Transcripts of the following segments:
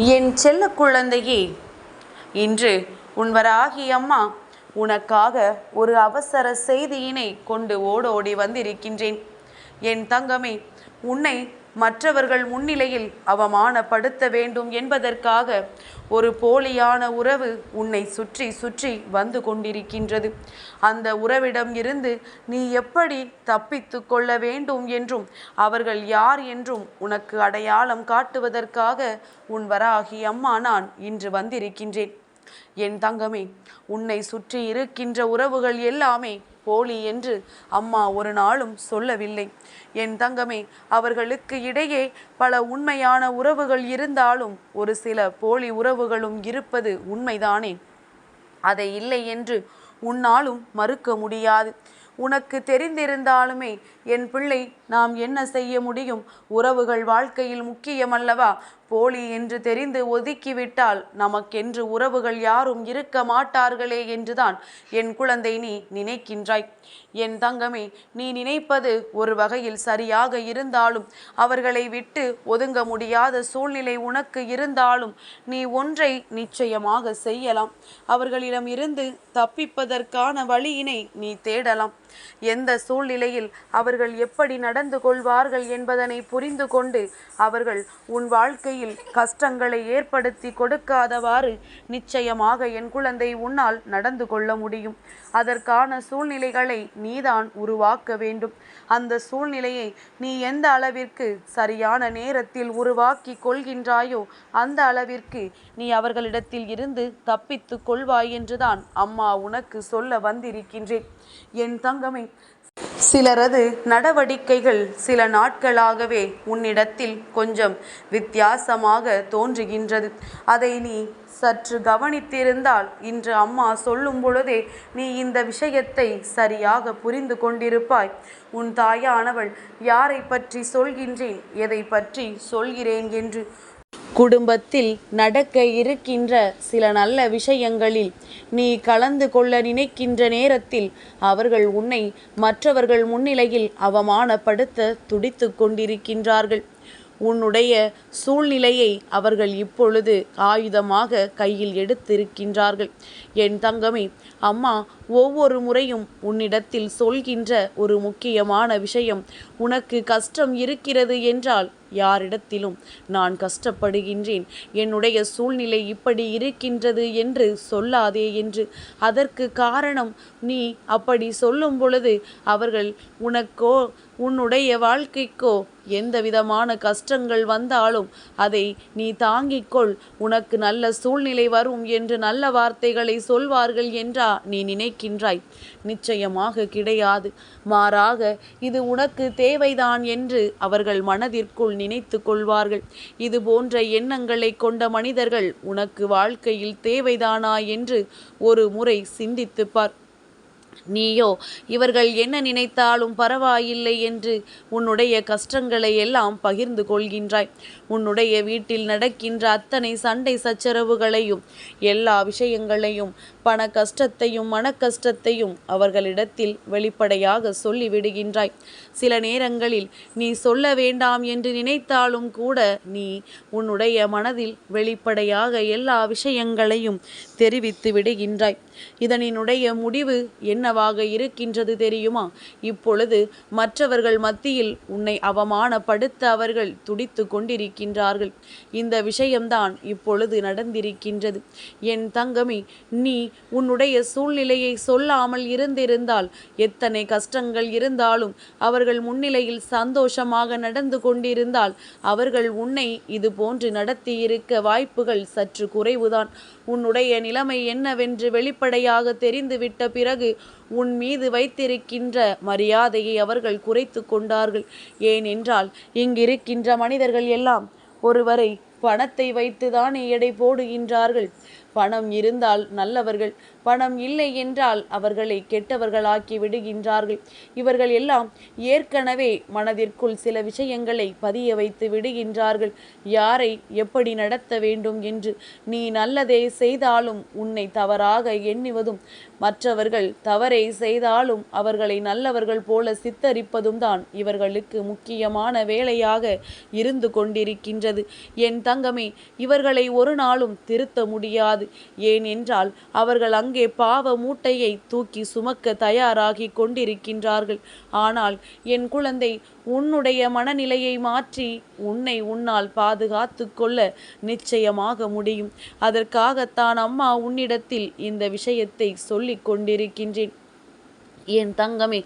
என் செல்ல குழந்தையே இன்று உன்வராகி அம்மா உனக்காக ஒரு அவசர செய்தியினை கொண்டு ஓடோடி வந்திருக்கின்றேன். என் தங்கமே உன்னை மற்றவர்கள் முன்னிலையில் அவமானப்படுத்த வேண்டும் என்பதற்காக ஒரு போலியான உறவு உன்னை சுற்றி சுற்றி வந்து கொண்டிருக்கின்றது. அந்த உறவிடம் இருந்து நீ எப்படி தப்பித்து கொள்ள வேண்டும் என்றும் அவர்கள் யார் என்றும் உனக்கு அடையாளம் காட்டுவதற்காக உன் வராகி அம்மா நான் இன்று வந்திருக்கின்றேன். என் தங்கமே உன்னை சுற்றி இருக்கின்ற உறவுகள் எல்லாமே போலி என்று அம்மா ஒரு நாளும் சொல்லவில்லை. என் தங்கமே அவர்களுக்கு இடையே பல உண்மையான உறவுகள் இருந்தாலும் ஒரு சில போலி உறவுகளும் இருப்பது உண்மைதானே? அதை இல்லை என்று உன்னாலும் மறுக்க முடியாது. உனக்கு தெரிந்திருந்தாலுமே என் பிள்ளை நாம் என்ன செய்ய முடியும்? உறவுகள் வாழ்க்கையில் முக்கியமல்லவா? போலி என்று தெரிந்து ஒதுக்கிவிட்டால் நமக்கென்று உறவுகள் யாரும் இருக்க மாட்டார்களே என்றுதான் என் குழந்தை நீ நினைக்கின்றாய். என் தங்கமே நீ நினைப்பது ஒரு வகையில் சரியாக இருந்தாலும் அவர்களை விட்டு ஒதுங்க முடியாத சூழ்நிலை உனக்கு இருந்தாலும் நீ ஒன்றை நிச்சயமாக செய்யலாம். அவர்களிடம் இருந்து தப்பிப்பதற்கான வழியினை நீ தேடலாம். எந்த சூழ்நிலையில் அவர்கள் எப்படி நட நடந்து கொள்வார்கள் என்பதனை புரிந்து கொண்டு அவர்கள் உன் வாழ்க்கையில் கஷ்டங்களை ஏற்படுத்தி கொடுக்காதவாறு நிச்சயமாக என் குழந்தை உன்னால் நடந்து கொள்ள முடியும். அதற்கான சூழ்நிலைகளை நீதான் உருவாக்க வேண்டும். அந்த சூழ்நிலையை நீ எந்த அளவிற்கு சரியான நேரத்தில் உருவாக்கி கொள்கின்றாயோ அந்த அளவிற்கு நீ அவர்களிடத்தில் இருந்து தப்பித்து கொள்வாய் என்றுதான் அம்மா உனக்கு சொல்ல வந்திருக்கின்றேன். என் தங்கமே சிலரது நடவடிக்கைகள் சில நாட்களாகவே உன்னிடத்தில் கொஞ்சம் வித்தியாசமாக தோன்றுகின்றது. அதை நீ சற்று கவனித்திருந்தால் இன்று அம்மா சொல்லும் பொழுதே நீ இந்த விஷயத்தை சரியாக புரிந்து கொண்டிருப்பாய். உன் தாயானவள் யாரை பற்றி சொல்கின்றேன்? எதை பற்றி சொல்கிறேன் என்று குடும்பத்தில் நடக்க இருக்கின்ற சில நல்ல விஷயங்களில் நீ கலந்து கொள்ள நினைக்கின்ற நேரத்தில் அவர்கள் உன்னை மற்றவர்கள் முன்னிலையில் அவமானப்படுத்த துடித்து கொண்டிருக்கின்றார்கள். உன்னுடைய சூழ்நிலையை அவர்கள் இப்பொழுது ஆயுதமாக கையில் எடுத்திருக்கின்றார்கள். என் தங்கமே அம்மா ஒவ்வொரு முறையும் உன்னிடத்தில் சொல்கின்ற ஒரு முக்கியமான விஷயம். உனக்கு கஷ்டம் இருக்கிறது என்றால் யாரிடத்திலும் நான் கஷ்டப்படுகின்றேன். என்னுடைய சூழ்நிலை இப்படி இருக்கின்றது என்று சொல்லாதே என்று. அதற்கு காரணம் நீ அப்படி சொல்லும் பொழுது அவர்கள் உனக்கோ உன்னுடைய வாழ்க்கைக்கோ எந்த விதமான கஷ்டங்கள் வந்தாலும் அதை நீ தாங்கிக்கொள். உனக்கு நல்ல சூழ்நிலை வரும் என்று நல்ல வார்த்தைகளை சொல்வார்கள் என்றா நீ நினைக்கின்றாய் நிச்சயமாக கிடையாது. மாறாக இது உனக்கு தேவைதான் என்று அவர்கள் மனதிற்குள் நினைத்து கொள்வார்கள். இது போன்ற எண்ணங்களை கொண்ட மனிதர்கள் உனக்கு வாழ்க்கையில் தேவைதானா என்று ஒரு முறை சிந்தித்துப்பார் நீயோ இவர்கள் என்ன நினைத்தாலும் பரவாயில்லை என்று உன்னுடைய கஷ்டங்களை எல்லாம் பகிர்ந்து கொள்கின்றாய். உன்னுடைய வீட்டில் நடக்கின்ற அத்தனை சண்டை சச்சரவுகளையும் எல்லா விஷயங்களையும் பண கஷ்டத்தையும் மன கஷ்டத்தையும் அவர்களிடத்தில் வெளிப்படையாக சொல்லிவிடுகின்றாய். சில நேரங்களில் நீ சொல்ல வேண்டாம் என்று நினைத்தாலும் கூட நீ உன்னுடைய மனதில் வெளிப்படையாக எல்லா விஷயங்களையும் தெரிவித்து விடுகின்றாய். இதனினுடைய முடிவு என்னவாக இருக்கின்றது தெரியுமா? இப்பொழுது மற்றவர்கள் மத்தியில் உன்னை அவமானப்படுத்த அவர்கள் துடித்து கொண்டிருக்கின்றார்கள். இந்த விஷயம்தான் இப்பொழுது நடந்திருக்கின்றது. என் தங்கமி நீ உன்னுடைய சூழ்நிலையை சொல்லாமல் இருந்திருந்தால் எத்தனை கஷ்டங்கள் இருந்தாலும் அவர்கள் முன்னிலையில் சந்தோஷமாக நடந்து கொண்டிருந்தால் அவர்கள் உன்னை இது போன்று நடத்தியிருக்க வாய்ப்புகள் சற்று குறைவுதான். உன்னுடைய நிலைமை என்னவென்று வெளிப்படையாக தெரிந்துவிட்ட பிறகு உன் மீது வைத்திருக்கின்ற மரியாதையை அவர்கள் குறைத்து கொண்டார்கள். ஏனென்றால் இங்கிருக்கின்ற மனிதர்கள் எல்லாம் ஒருவரை பணத்தை வைத்துதானே எடை போடுகின்றார்கள். பணம் இருந்தால் நல்லவர்கள் பணம் இல்லை என்றால் அவர்களை கெட்டவர்களாக்கி விடுகின்றார்கள். இவர்கள் எல்லாம் ஏற்கனவே மனதிற்குள் சில விஷயங்களை பதிய வைத்து விடுகின்றார்கள். யாரை எப்படி நடத்த வேண்டும் என்று நீ நல்லதே செய்தாலும் உன்னை தவறாக எண்ணுவதும் மற்றவர்கள் தவறை செய்தாலும் அவர்களை நல்லவர்கள் போல சித்தரிப்பதும் தான் இவர்களுக்கு முக்கியமான வேலையாக இருந்து கொண்டிருக்கின்றது. என் தங்கமே இவர்களை ஒரு நாளும் திருத்த முடியாது. ஏனென்றால் அவர்கள் அங்கே பாவ மூட்டையை தூக்கி சுமக்க தயாராகி கொண்டிருக்கின்றார்கள். ஆனால் என் குழந்தை உன்னுடைய மனநிலையை மாற்றி உன்னை உன்னால் பாதுகாத்து கொள்ள நிச்சயமாக முடியும். அதற்காகத்தான் அம்மா உன்னிடத்தில் இந்த விஷயத்தை சொல்லிக் கொண்டிருக்கின்றேன். என் தங்கமே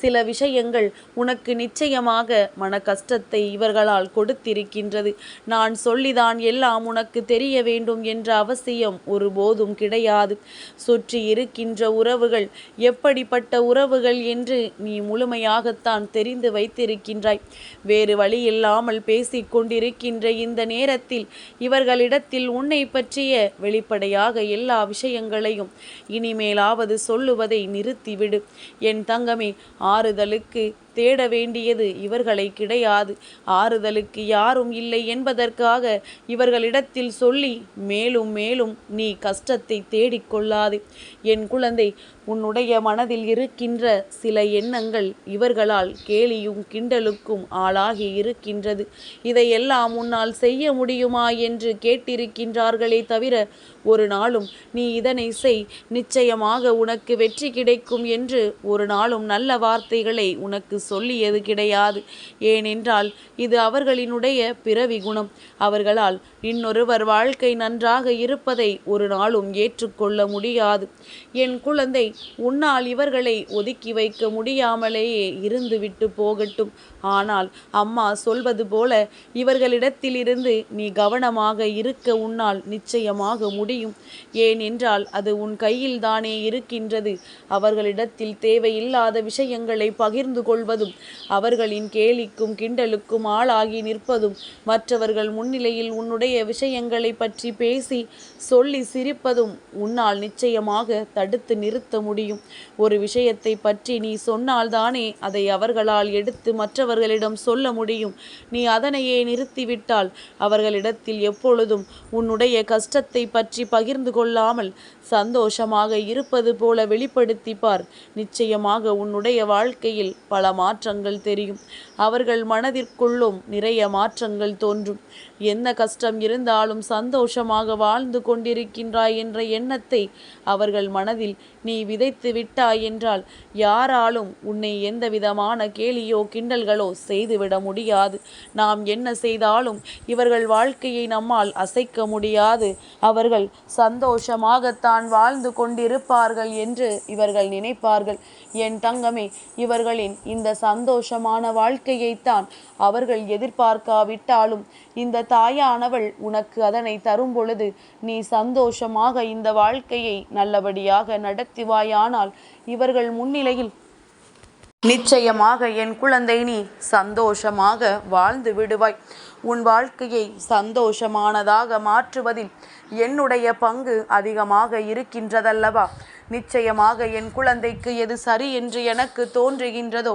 சில விஷயங்கள் உனக்கு நிச்சயமாக மன கஷ்டத்தை இவர்களால் கொடுத்திருக்கின்றது. நான் சொல்லிதான் எல்லாம் உனக்கு தெரிய வேண்டும் என்ற அவசியம் ஒருபோதும் கிடையாது. சுற்றி இருக்கின்ற உறவுகள் எப்படிப்பட்ட உறவுகள் என்று நீ முழுமையாகத்தான் தெரிந்து வைத்திருக்கின்றாய். வேறு வழி இல்லாமல் பேசிக் கொண்டிருக்கின்ற இந்த நேரத்தில் இவர்களிடத்தில் உன்னை பற்றிய வெளிப்படையாக எல்லா விஷயங்களையும் இனிமேலாவது சொல்லுவதை நிறுத்திவிடு. என் தங்கமே ஆறுதலுக்கு தேட வேண்டியது இவர்களை கிடையாது. ஆறுதலுக்கு யாரும் இல்லை என்பதற்காக இவர்களிடத்தில் சொல்லி மேலும் மேலும் நீ கஷ்டத்தை தேடிக்கொள்ளாது என் குழந்தை உன்னுடைய மனதில் இருக்கின்ற சில எண்ணங்கள் இவர்களால் கேலியும் கிண்டலுக்கும் ஆளாகி இருக்கின்றது. இதையெல்லாம் உன்னால் செய்ய முடியுமா என்று கேட்டிருக்கின்றார்களே தவிர ஒரு நாளும் நீ இதனை செய். நிச்சயமாக உனக்கு வெற்றி கிடைக்கும் என்று ஒரு நாளும் நல்ல வார்த்தைகளை உனக்கு சொல்லியது கிடையாது. ஏனென்றால் இது அவர்களினுடைய பிறவி குணம். அவர்களால் இன்னொருவர் வாழ்க்கை நன்றாக இருப்பதை ஒரு நாளும் ஏற்றுக்கொள்ள முடியாது. என் குழந்தை உன்னால் இவர்களை ஒதுக்கி வைக்க முடியாமலேயே இருந்துவிட்டு போகட்டும். ஆனால் அம்மா சொல்வது போல இவர்களிடத்திலிருந்து நீ கவனமாக இருக்க உன்னால் நிச்சயமாக முடியும். ஏனென்றால் அது உன் கையில் தானே இருக்கின்றது. அவர்களிடத்தில் தேவையில்லாத விஷயங்களை பகிர்ந்து கொள்வது நிற்பதும் அவர்களின் கேலிக்கும் கிண்டலுக்கும் ஆளாகி நிற்பதும் மற்றவர்கள் முன்னிலையில் உன்னுடைய விஷயங்களை பற்றி பேசி சொல்லி சிரிப்பதும் உன்னால் நிச்சயமாக தடுத்து நிறுத்த முடியும். ஒரு விஷயத்தை பற்றி நீ சொன்னால்தானே அதை அவர்களால் எடுத்து மற்றவர்களிடம் சொல்ல முடியும். நீ அதனையே நிறுத்திவிட்டால் அவர்களிடத்தில் எப்பொழுதும் உன்னுடைய கஷ்டத்தை பற்றி பகிர்ந்து கொள்ளாமல் சந்தோஷமாக இருப்பது போல வெளிப்படுத்தி பார் நிச்சயமாக உன்னுடைய வாழ்க்கையில் பல மாற்றங்கள் தெரியும். அவர்கள் மனதிற்குள்ளும் நிறைய மாற்றங்கள் தோன்றும். என்ன கஷ்டம் இருந்தாலும் சந்தோஷமாக வாழ்ந்து கொண்டிருக்கின்றாய் என்ற எண்ணத்தை அவர்கள் மனதில் நீ விதைத்து விட்டாய் என்றால் யாராலும் உன்னை எந்த விதமான கேலியோ கிண்டல்களோ செய்துவிட முடியாது. நாம் என்ன செய்தாலும் இவர்கள் வாழ்க்கையை நம்மால் அசைக்க முடியாது. அவர்கள் சந்தோஷமாகத்தான் வாழ்ந்து கொண்டிருப்பார்கள் என்று இவர்கள் நினைப்பார்கள். என் தங்கமே இவர்களின் இந்த சந்தோஷமான வாழ்க்கையைத்தான் அவர்கள் எதிர்பார்க்காவிட்டாலும் இந்த தாயானவள் உனக்கு அதனை தரும் பொழுது நீ சந்தோஷமாக இந்த வாழ்க்கையை நல்லபடியாக நடத்துவாயானால் இவர்கள் முன்னிலையில் நிச்சயமாக என் குழந்தை நீ சந்தோஷமாக வாழ்ந்து விடுவாய். உன் வாழ்க்கையை சந்தோஷமானதாக மாற்றுவதில் என்னுடைய பங்கு அதிகமாக இருக்கின்றதல்லவா? நிச்சயமாக என் குழந்தைக்கு எது சரி என்று எனக்கு தோன்றுகின்றதோ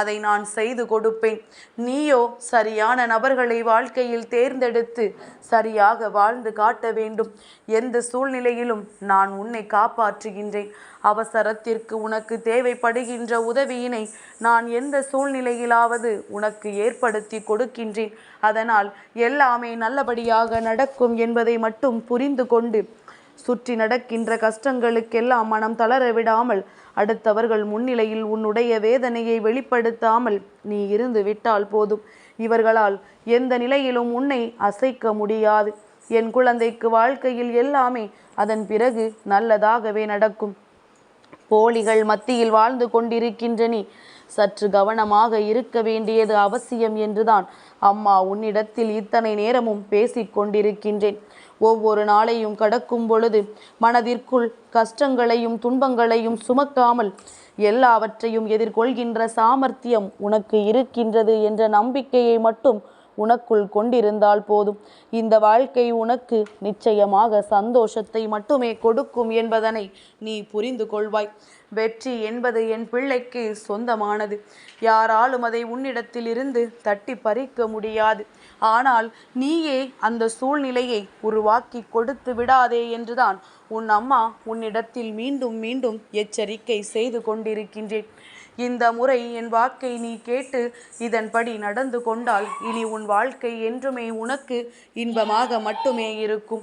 அதை நான் செய்து கொடுப்பேன். நீயோ சரியான நபர்களை வாழ்க்கையில் தேர்ந்தெடுத்து சரியாக வாழ்ந்து காட்ட வேண்டும். எந்த சூழ்நிலையிலும் நான் உன்னை காப்பாற்றுகின்றேன். அவசரத்திற்கு உனக்கு தேவைப்படுகின்ற உதவியினை நான் எந்த சூழ்நிலையிலாவது உனக்கு ஏற்படுத்தி கொடுக்கின்றேன். அதனால் எல்லாமே நல்லபடியாக நடக்கும் என்பதை மட்டும் புரிந்து கொண்டு சுற்றி நடக்கின்ற கஷ்டங்களுக்கெல்லாம் மனம் தளர விடாமல் அடுத்தவர்கள் முன்னிலையில் உன்னுடைய வேதனையை வெளிப்படுத்தாமல் நீ இருந்து விட்டால் போதும். இவர்களால் எந்த நிலையிலும் உன்னை அசைக்க முடியாது. என் குழந்தைக்கு வாழ்க்கையில் எல்லாமே அதன் பிறகு நல்லதாகவே நடக்கும். போலிகள் மத்தியில் வாழ்ந்து கொண்டிருக்கின்ற நீ சற்று கவனமாக இருக்க வேண்டியது அவசியம் என்றுதான். அம்மா உன்னிடத்தில் இத்தனை நேரமும் பேசிக் கொண்டிருக்கின்றேன். ஒவ்வொரு நாளையும் கடக்கும் பொழுது மனதிற்குள் கஷ்டங்களையும் துன்பங்களையும் சுமக்காமல் எல்லாவற்றையும் எதிர்கொள்கின்ற சாமர்த்தியம் உனக்கு இருக்கின்றது என்ற நம்பிக்கையை மட்டும் உனக்குள் கொண்டிருந்தால் போதும். இந்த வாழ்க்கை உனக்கு நிச்சயமாக சந்தோஷத்தை மட்டுமே கொடுக்கும் என்பதனை நீ புரிந்து கொள்வாய். வெற்றி என்பது என் பிள்ளைக்கு சொந்தமானது. யாராலும் அதை உன்னிடத்தில் இருந்து தட்டி பறிக்க முடியாது. ஆனால் நீயே அந்த சூழ்நிலையை உருவாக்கி கொடுத்து விடாதே என்றுதான் உன் அம்மா உன்னிடத்தில் மீண்டும் மீண்டும் எச்சரிக்கை செய்து கொண்டிருக்கின்றேன். இந்த முறை என் வாக்கை நீ கேட்டு இதன்படி நடந்து கொண்டால் இனி உன் வாழ்க்கை என்றுமே உனக்கு இன்பமாக மட்டுமே இருக்கும்.